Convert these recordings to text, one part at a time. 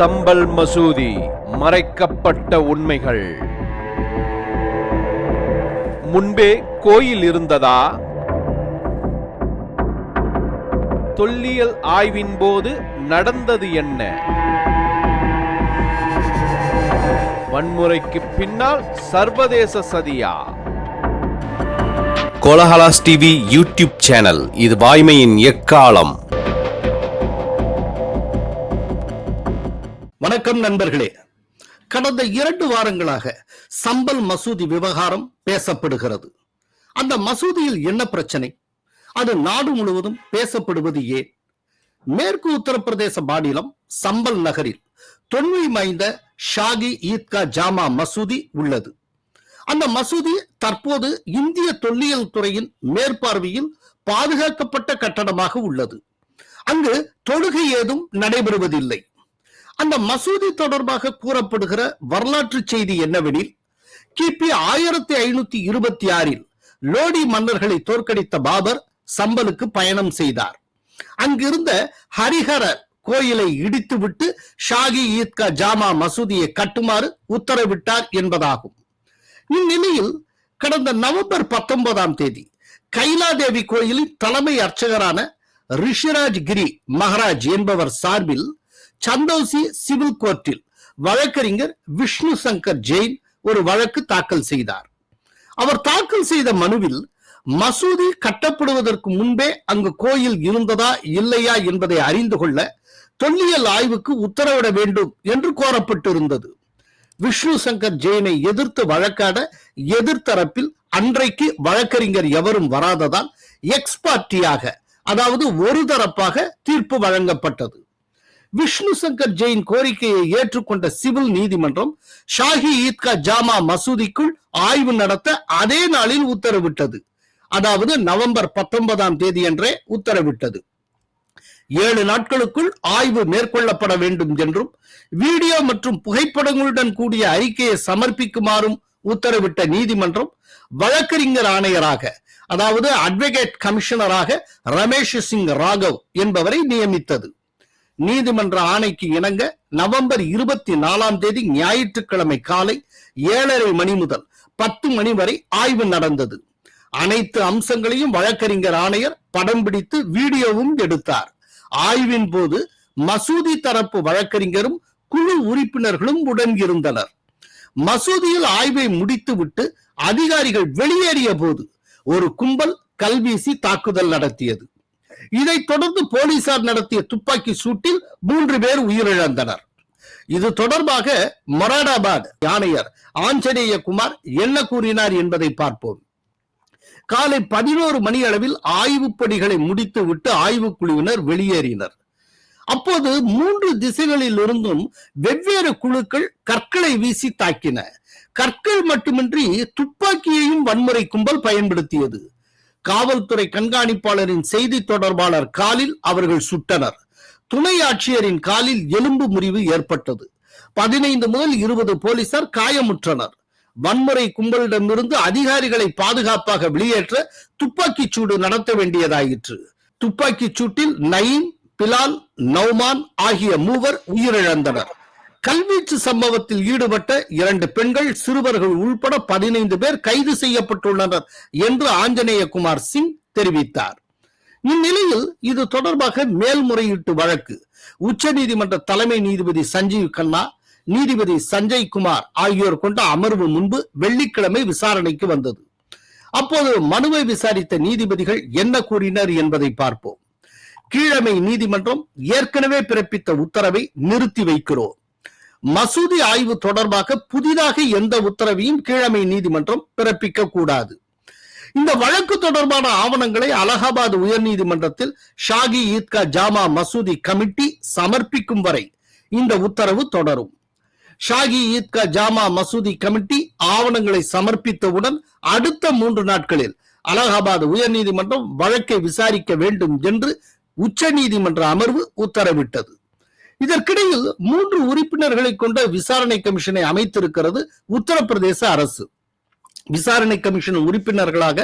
சம்பல் மசூதி மறைக்கப்பட்ட உண்மைகள். முன்பே கோயில் இருந்ததா? தொல்லியல் ஆய்வின் போது நடந்தது என்ன? வன்முறைக்கு பின்னால் சர்வதேச சதியா? கோலஹலாஸ் டிவி யூடியூப் சேனல் இது வாய்மையின் எக்காலம்? வணக்கம் நண்பர்களே. கடந்த இரண்டு வாரங்களாக சம்பல் மசூதி விவகாரம் பேசப்படுகிறது. அந்த மசூதியில் என்ன பிரச்சனை? அது நாடு முழுவதும் பேசப்படுவது ஏன்? மேற்கு உத்தரப்பிரதேச மாநிலம் சம்பல் நகரில் தொன்மை வாய்ந்த ஷாகி ஈத்கா ஜாமா மசூதி உள்ளது. அந்த மசூதி தற்போது இந்திய தொல்லியல் துறையின் மேற்பார்வையில் பாதுகாக்கப்பட்ட கட்டடமாக உள்ளது. அங்கு தொழுகை ஏதும் நடைபெறுவதில்லை. அந்த மசூதி தொடர்பாக கூறப்படுகிற வரலாற்று செய்தி என்னவெனில் கிபி ஆயிரத்தி ஐநூத்தி இருபத்தி ஆறில் லோடி மன்னர்களை தோற்கடித்த பாபர் சம்பலுக்கு பயணம் செய்தார். அங்கிருந்த ஹரிஹர கோயிலை இடித்துவிட்டு ஷாகி ஈத்கா ஜாமா மசூதியை கட்டுமாறு உத்தரவிட்டார் என்பதாகும். இந்நிலையில் கடந்த நவம்பர் பத்தொன்பதாம் தேதி கைலாதேவி கோயிலின் தலைமை அர்ச்சகரான ரிஷிராஜ் கிரி மகராஜ் என்பவர் சார்பில் சந்தோசி சிவில் கோர்ட்டில் வழக்கறிஞர் விஷ்ணு சங்கர் ஜெயின் ஒரு வழக்கு தாக்கல் செய்தார். அவர் தாக்கல் செய்த மனுவில் மசூதி கட்டப்படுவதற்கு முன்பே அங்கு கோயில் இருந்ததா இல்லையா என்பதை அறிந்து கொள்ள தொல்லியல் ஆய்வுக்கு உத்தரவிட வேண்டும் என்று கோரப்பட்டிருந்தது. விஷ்ணு சங்கர் ஜெயினை எதிர்த்து வழக்காட எதிர்த்தரப்பில் அன்றைக்கு வழக்கறிஞர் எவரும் வராததால் எக்ஸ் பார்ட்டியாக அதாவது ஒரு தரப்பாக தீர்ப்பு வழங்கப்பட்டது. விஷ்ணு சங்கர் ஜெயின் கோரிக்கையை ஏற்றுக்கொண்ட சிவில் நீதிமன்றம் ஷாஹி ஈத்கா ஜாமா மசூதிக்குள் ஆய்வு நடத்த அதே நாளில் உத்தரவிட்டது. அதாவது நவம்பர் பத்தொன்பதாம் தேதி என்றே உத்தரவிட்டது. ஏழு நாட்களுக்குள் ஆய்வு மேற்கொள்ளப்பட வேண்டும் என்றும் வீடியோ மற்றும் புகைப்படங்களுடன் கூடிய அறிக்கையை சமர்ப்பிக்குமாறும் உத்தரவிட்ட நீதிமன்றம் வழக்கறிஞர் ஆணையராக அதாவது அட்வொகேட் கமிஷனராக ரமேஷ் சிங் ராகவ் என்பவரை நியமித்தது. நீதிமன்ற ஆணைக்கு இணங்க நவம்பர் இருபத்தி நாலாம் தேதி ஞாயிற்றுக்கிழமை காலை ஏழரை மணி முதல் பத்து மணி வரை ஆய்வு நடந்தது. அனைத்து அம்சங்களையும் வழக்கறிஞர் ஆணையர் படம் பிடித்து வீடியோவும் எடுத்தார். ஆய்வின் போது மசூதி தரப்பு வழக்கறிஞரும் குழு உறுப்பினர்களும் உடன் இருந்தனர் மசூதியில் ஆய்வை முடித்துவிட்டு அதிகாரிகள் வெளியேறிய போது ஒரு கும்பல் கல்வீசி தாக்குதல் நடத்தியது. இதைத் தொடர்ந்து போலீசார் நடத்திய துப்பாக்கி சூட்டில் மூன்று பேர் உயிரிழந்தனர். இது தொடர்பாக மொராடாபாத் ஆணையர் ஆஞ்சநேய குமார் என்ன கூறினார் என்பதை பார்ப்போம். காலை பதினோரு மணி அளவில் ஆய்வுப் பணிகளை முடித்துவிட்டு ஆய்வுக் குழுவினர் வெளியேறினர். அப்போது மூன்று திசைகளில் இருந்தும் வெவ்வேறு குழுக்கள் கற்களை வீசி தாக்கின. கற்கள் மட்டுமின்றி துப்பாக்கியையும் வன்முறை கும்பல் பயன்படுத்தியது. காவல்துறை கண்காணிப்பாளரின் செய்தி தொடர்பாளர் காலில் அவர்கள் சுட்டனர். துணை ஆட்சியரின் காலில் எலும்பு முறிவு ஏற்பட்டது. பதினைந்து முதல் இருபது போலீசார் காயமுற்றனர். வன்முறை கும்பலிடமிருந்து அதிகாரிகளை பாதுகாப்பாக வெளியேற்ற துப்பாக்கிச் சூடு நடத்த வேண்டியதாயிற்று. துப்பாக்கிச் சூட்டில் நயீம் பிலால் நௌமான் ஆகிய மூவர் உயிரிழந்தனர். கல்வீச்சு சம்பவத்தில் ஈடுபட்ட இரண்டு பெண்கள் சிறுவர்கள் உள்பட பதினைந்து பேர் கைது செய்யப்பட்டுள்ளனர் என்று ஆஞ்சநேயகுமார் சிங் தெரிவித்தார். இந்நிலையில் இது தொடர்பாக மேல்முறையீட்டு வழக்கு. உச்சநீதிமன்ற தலைமை நீதிபதி சஞ்சீவ் கண்ணா நீதிபதி சஞ்சய் குமார் ஆகியோர் கொண்ட அமர்வு முன்பு வெள்ளிக்கிழமை விசாரணைக்கு வந்தது. அப்போது மனுவை விசாரித்த நீதிபதிகள் என்ன கூறினர் என்பதை பார்ப்போம். கீழமை நீதிமன்றம் ஏற்கனவே பிறப்பித்த உத்தரவை நிறுத்தி வைக்கிறோம். மசூதி ஆய்வு தொடர்பாக புதிதாக எந்த உத்தரவையும் கீழமை நீதிமன்றம் பிறப்பிக்க கூடாது. இந்த வழக்கு தொடர்பான ஆவணங்களை அலகாபாத் உயர்நீதிமன்றத்தில் ஷாகி ஈத்கா ஜாமா மசூதி கமிட்டி சமர்ப்பிக்கும் வரை இந்த உத்தரவு தொடரும். ஷாகி ஈத்கா ஜாமா மசூதி கமிட்டி ஆவணங்களை சமர்ப்பித்தவுடன் அடுத்த மூன்று நாட்களில் அலகாபாத் உயர்நீதிமன்றம் வழக்கை விசாரிக்க வேண்டும் என்று உச்சநீதிமன்ற அமர்வு உத்தரவிட்டது. இதற்கிடையில் மூன்று உறுப்பினர்களை கொண்ட விசாரணை கமிஷனை அமைத்திருக்கிறது உத்தரப்பிரதேச அரசு. விசாரணை கமிஷன் உறுப்பினர்களாக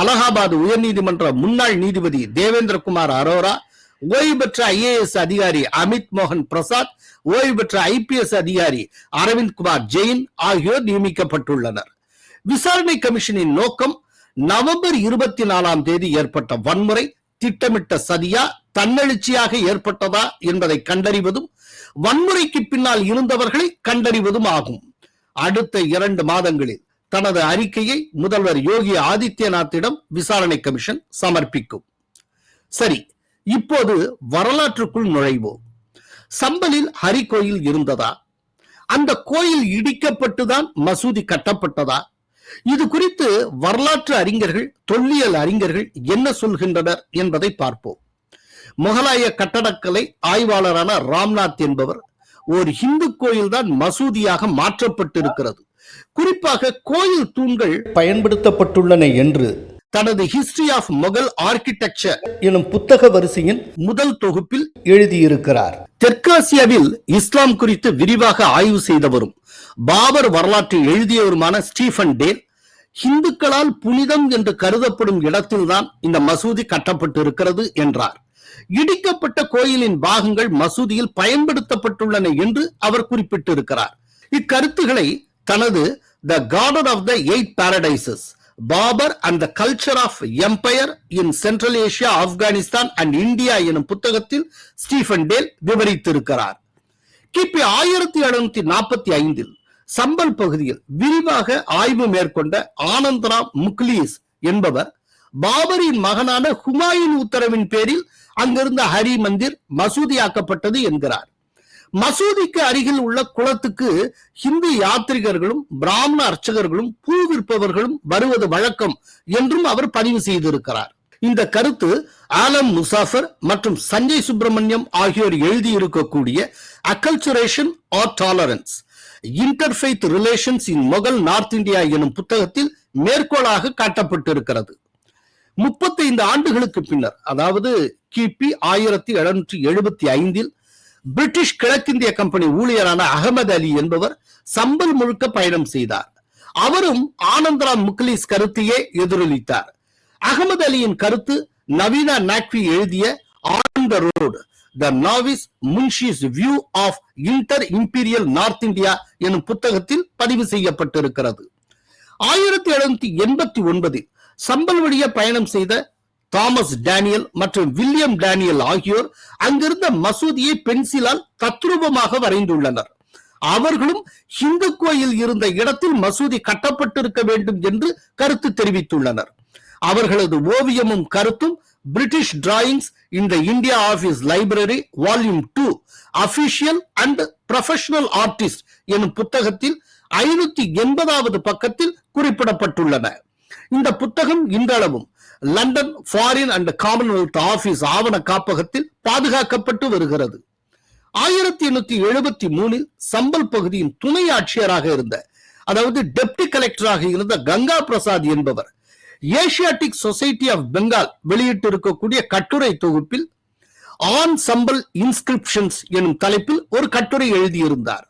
அலகாபாத் உயர்நீதிமன்ற முன்னாள் நீதிபதி தேவேந்திரகுமார் அரோரா ஓய்வு பெற்ற ஐஏஎஸ் அதிகாரி அமித் மோகன் பிரசாத் ஓய்வு பெற்ற ஐபிஎஸ் அதிகாரி அரவிந்த் குமார் ஜெயின் ஆகியோர் நியமிக்கப்பட்டுள்ளனர். விசாரணை கமிஷனின் நோக்கம் நவம்பர் இருபத்தி நாலாம் தேதி ஏற்பட்ட வன்முறை திட்டமிட்ட சதியா தன்னெழுச்சியாக ஏற்பட்டதா என்பதை கண்டறிவதும் வன்முறைக்கு பின்னால் இருந்தவர்களை கண்டறிவதும் ஆகும். அடுத்த இரண்டு மாதங்களில் தனது அறிக்கையை முதல்வர் யோகி ஆதித்யநாத்திடம் விசாரணை கமிஷன் சமர்ப்பிக்கும். சரி இப்போது வரலாற்றுக்குள் நுழைவோம். சம்பலில் ஹரி கோயில் இருந்ததா? அந்த கோயில் இடிக்கப்பட்டுதான் மசூதி கட்டப்பட்டதா? இது குறித்து வரலாற்று அறிஞர்கள் தொல்லியல் அறிஞர்கள் என்ன சொல்கின்றனர் என்பதை பார்ப்போம். முகலாய கட்டடக்கலை ஆய்வாளரான ராம்நாத் என்பவர் ஒரு இந்து கோயில் தான் மசூதியாக மாற்றப்பட்டிருக்கிறது. குறிப்பாக கோயில் தூண்கள் பயன்படுத்தப்பட்டுள்ளன என்று தனது ஹிஸ்டரி ஆஃப் முகல் ஆர்கிடெக்சர் எனும் புத்தக வரிசையின் முதல் தொகுப்பில் எழுதியிருக்கிறார். தெற்காசியாவில் இஸ்லாம் குறித்து விரிவாக ஆய்வு செய்தவரும் பாபர் வரலாற்றை எழுதியவருமான ஸ்டீஃபன் டேல் இந்துக்களால் புனிதம் என்று கருதப்படும் இடத்தில்தான் இந்த மசூதி கட்டப்பட்டிருக்கிறது என்றார். இடிக்கப்பட்ட கோயிலின் பாகங்கள் மசூதியில் பயன்படுத்தப்பட்டுள்ளன என்று அவர் குறிப்பிட்டிருக்கிறார். இக்கருத்துகளை தனது the garden of the eight paradises Babur and the culture of empire in Central Asia Afghanistan and India எனும் புத்தகத்தில் ஸ்டீஃபன் டேல் விவரித்திருக்கிறார். கிபி ஆயிரத்தி எழுநூத்தி நாற்பத்தி ஐந்தில் சம்பல் பகுதியில் விரிவாக ஆய்வு மேற்கொண்ட ஆனந்தராம் முக்லீஸ் என்பவர் பாபரின் மகனான ஹுமாயின் உத்தரவின் பேரில் அங்கிருந்த ஹரி மந்திர் மசூதியாக்கப்பட்டது என்கிறார். மசூதிக்கு அருகில் உள்ள குளத்துக்கு ஹிந்து யாத்ரிகர்களும் பிராமண அர்ச்சகர்களும் பூ விற்பவர்களும் வருவது வழக்கம் என்றும் அவர் பதிவு செய்திருக்கிறார். இந்த கருத்து ஆலம் முசாஃபர் மற்றும் சஞ்சய் சுப்பிரமணியம் ஆகியோர் எழுதியிருக்கக்கூடிய acculturation or tolerance interfaith relations in Mughal north India எனும் புத்தகத்தில் மேற்கோளாக காட்டப்பட்டிருக்கிறது. முப்பத்தைந்து ஆண்டுகளுக்கு பின்னர் அதாவது கிபி ஆயிரத்தி எழுநூற்றி எழுபத்தி ஐந்தில் பிரிட்டிஷ் கிழக்கிந்திய கம்பெனி ஊழியரான அகமது அலி என்பவர் சம்பல் முழுக்க பயணம் செய்தார். அவரும் ஆனந்தராம் முக்லீஸ் கருத்தையே எதிரொலித்தார். அகமது அலியின் கருத்து நவீனா நாக்வி எழுதிய on the road the navis munshi's view of inter imperial north India எனும் புத்தகத்தில் பதிவு செய்யப்பட்டிருக்கிறது. ஆயிரத்தி எழுநூத்தி எண்பத்தி ஒன்பதில் சம்பல் வழிய பயணம் செய்த தாமஸ் டேனியல் மற்றும் வில்லியம் டேனியல் ஆகியோர் அங்கிருந்த மசூதியை பென்சிலால் தத்ரூபமாக வரைந்துள்ளனர். அவர்களும் ஹிந்து கோயில் இருந்த இடத்தில் மசூதி கட்டப்பட்டிருக்க வேண்டும் என்று கருத்து தெரிவித்துள்ளனர். அவர்களது ஓவியமும் கருத்தும் பிரிட்டிஷ் டிராயிங்ஸ் இந்த India office library volume two official and professional artist எனும் புத்தகத்தில் ஐநூத்தி எண்பதாவது பக்கத்தில் குறிப்பிடப்பட்டுள்ளன. இந்த புத்தகம் இன்றளவும் London foreign and commonwealth office ஆவண காப்பகத்தில் பாதுகாக்கப்பட்டு வருகிறது. ஆயிரத்தி எண்ணூத்தி எழுபத்தி மூணில் சம்பல் பகுதியின் துணை ஆட்சியராக இருந்த அதாவது டெப்டி கலெக்டராக இருந்த கங்கா பிரசாத் என்பவர் ஏசியாட்டிக் சொசைட்டி ஆஃப் பெங்கால் வெளியிட்டிருக்கக்கூடிய கட்டுரை தொகுப்பில் ஆன் சம்பல் இன்ஸ்கிரிப்ஷன்ஸ் எனும் தலைப்பில் ஒரு கட்டுரை எழுதியிருந்தார்.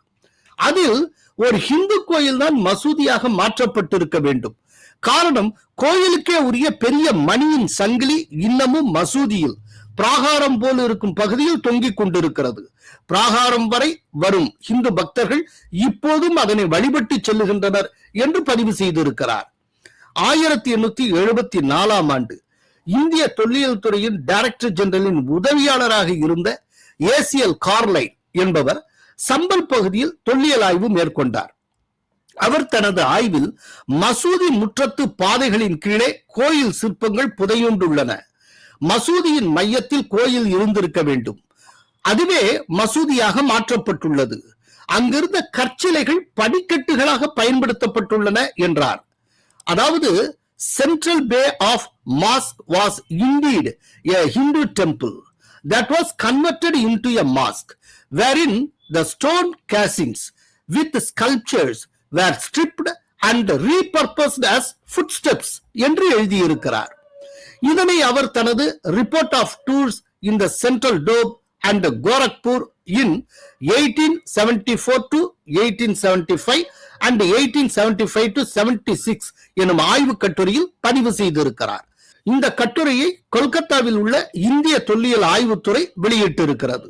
அதில் ஒரு ஹிந்து கோயில் தான் மசூதியாக மாற்றப்பட்டிருக்க வேண்டும். காரணம் கோயிலுக்கே உரிய பெரிய மணியின் சங்கிலி இன்னமும் மசூதியில் பிராகாரம் போல் இருக்கும் பகுதியில் தொங்கிக் கொண்டிருக்கிறது. பிராகாரம் வரை வரும் இந்து பக்தர்கள் இப்போதும் அதனை வழிபட்டு செல்லுகின்றனர் என்று பதிவு செய்திருக்கிறார். ஆயிரத்தி எண்ணூத்தி எழுபத்தி நாலாம் ஆண்டு இந்திய தொல்லியல் துறையின் டைரக்டர் ஜெனரலின் உதவியாளராக இருந்த ஏசிஎல் கார்லைன் என்பவர் சம்பல் பகுதியில் தொல்லியல் ஆய்வு மேற்கொண்டார். அவர் தனது ஆய்வில் மசூதி முற்றத்து பாதைகளின் கீழே கோயில் சிற்பங்கள் புதையுண்டுள்ளன. மசூதியின் மையத்தில் கோயில் இருந்திருக்க வேண்டும். அதுவே மசூதியாக மாற்றப்பட்டுள்ளது. அங்கிருந்த கற்சிலைகள் படிக்கட்டுகளாக பயன்படுத்தப்பட்டுள்ளன என்றார். அதாவது central bay of mosque was indeed a Hindu temple that was converted mosque were in the stone casings with with were stripped and repurposed as as footsteps என்று எழுதியிருக்கிறார். இதனை அவர் தனது report of tours in the central Doab and Gorakhpur in eighteen seventy four to eighteen seventy five and eighteen seventy five to seventy six எனும் ஆய்வு கட்டுரையில் பதிவு செய்திருக்கிறார். இந்த கட்டுரையை கொல்கத்தாவில் உள்ள இந்திய தொல்லியல் ஆய்வுத்துறை வெளியிட்டிருக்கிறது.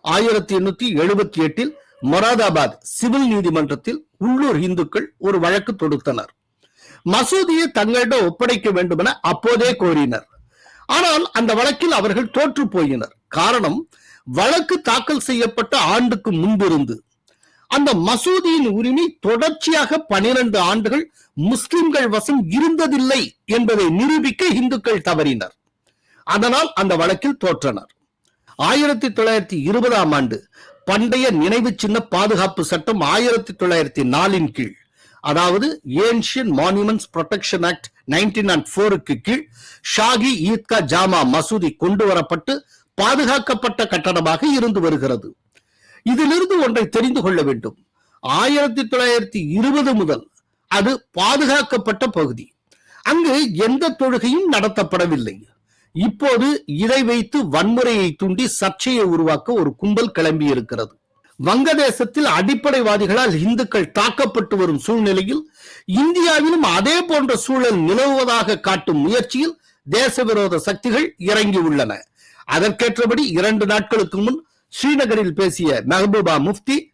ஆயிரத்தி எண்ணூத்தி எழுபத்தி எட்டில் மொராதாபாத் சிவில் நீதிமன்றத்தில் உள்ளூர் இந்துக்கள் ஒரு வழக்கு தொடுத்தனர். மசூதியை தங்களிடம் ஒப்படைக்க வேண்டுமென அப்போதே கோரினர். ஆனால் அந்த வழக்கில் அவர்கள் தோற்று போயினர். காரணம் வழக்கு தாக்கல் செய்யப்பட்ட ஆண்டுக்கு முன்பிருந்து. அந்த மசூதியின் உரிமை தொடர்ச்சியாக பனிரெண்டு ஆண்டுகள் முஸ்லிம்கள் வசம் இருந்ததில்லை என்பதை நிரூபிக்க இந்துக்கள் தவறினர். அதனால் அந்த வழக்கில் தோற்றனர். ஆயிரத்தி தொள்ளாயிரத்தி இருபதாம் ஆண்டு பண்டைய நினைவு சின்ன பாதுகாப்பு சட்டம் ஆயிரத்தி தொள்ளாயிரத்தி நாலின் கீழ் அதாவது ancient monuments protection act nineteen and போருக்கு கீழ் ஷாகி ஈத்கா ஜாமா மசூதி கொண்டு வரப்பட்டு பாதுகாக்கப்பட்ட கட்டடமாக இருந்து வருகிறது. இதிலிருந்து ஒன்றை தெரிந்து கொள்ள வேண்டும். ஆயிரத்தி தொள்ளாயிரத்தி இருபது முதல் அது பாதுகாக்கப்பட்ட பகுதி. அங்கு எந்த தொழுகையும் நடத்தப்படவில்லை. இப்போது இதை வைத்து வன்முறையை தூண்டி சர்ச்சையை உருவாக்க ஒரு கும்பல் கிளம்பி இருக்கிறது. வங்கதேசத்தில் அடிப்படைவாதிகளால் இந்துக்கள் தாக்கப்பட்டு வரும் சூழ்நிலையில் இந்தியாவிலும் அதே போன்ற சூழல் நிலவுவதாக காட்டும் முயற்சியில் தேச விரோத சக்திகள் இறங்கி உள்ளன. அதற்கேற்றபடி இரண்டு நாட்களுக்கு முன் ஸ்ரீநகரில் பேசிய மெஹபூபா முஃப்தி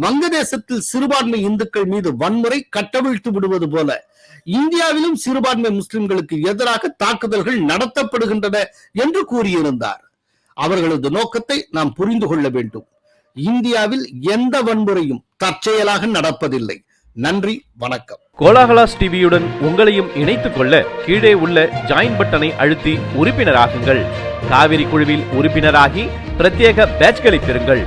வங்கதேசத்தில் சிறுபான்மை இந்துக்கள் மீது வன்முறை கட்டவிழ்த்து விடுவது போல இந்தியாவிலும் சிறுபான்மை முஸ்லிம்களுக்கு எதிராக தாக்குதல்கள் நடத்தப்படுகின்றன என்று கூறியிருந்தார். அவர்களது நோக்கத்தை நாம் புரிந்து கொள்ள வேண்டும். இந்தியாவில் எந்த வன்முறையும் தற்செயலாக நடப்பதில்லை. நன்றி வணக்கம். கோலாகலாஸ் டிவியுடன் உங்களையும் இணைத்துக் கொள்ள கீழே உள்ள ஜாயின் பட்டனை அழுத்தி உறுப்பினராகுங்கள். காவிரி குழுவில் உறுப்பினராகி பிரத்யேக பேட்ச்களை பெறுங்கள்.